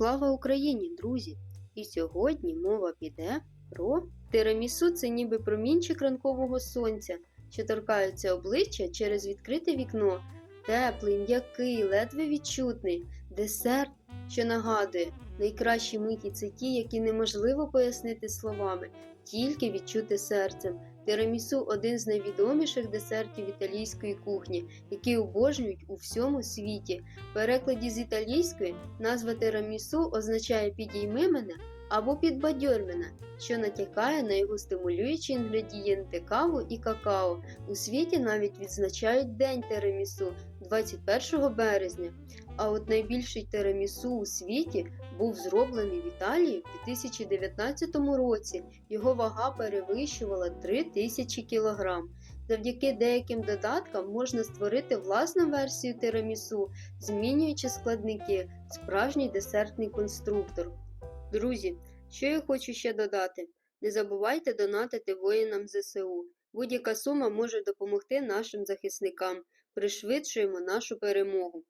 Слава Україні, друзі! І сьогодні мова піде про тирамісу це ніби промінчик ранкового сонця, що торкається обличчя через відкрите вікно, теплий, м'який, ледве відчутний, десерт, що нагадує, найкращі миті це ті, які неможливо пояснити словами, тільки відчути серцем. Тирамісу один з найвідоміших десертів італійської кухні, які обожнюють у всьому світі. В перекладі з італійської назва тирамісу означає підійми мене або підбадьормина, що натякає на його стимулюючі інгредієнти каву і какао. У світі навіть відзначають День тирамісу 21 березня. А от найбільший тирамісу у світі був зроблений в Італії в 2019 році. Його вага перевищувала 3000 кг. Завдяки деяким додаткам можна створити власну версію тирамісу, змінюючи складники, справжній десертний конструктор. Друзі, що я хочу ще додати? Не забувайте донатити воїнам ЗСУ. Будь-яка сума може допомогти нашим захисникам. Пришвидшуємо нашу перемогу.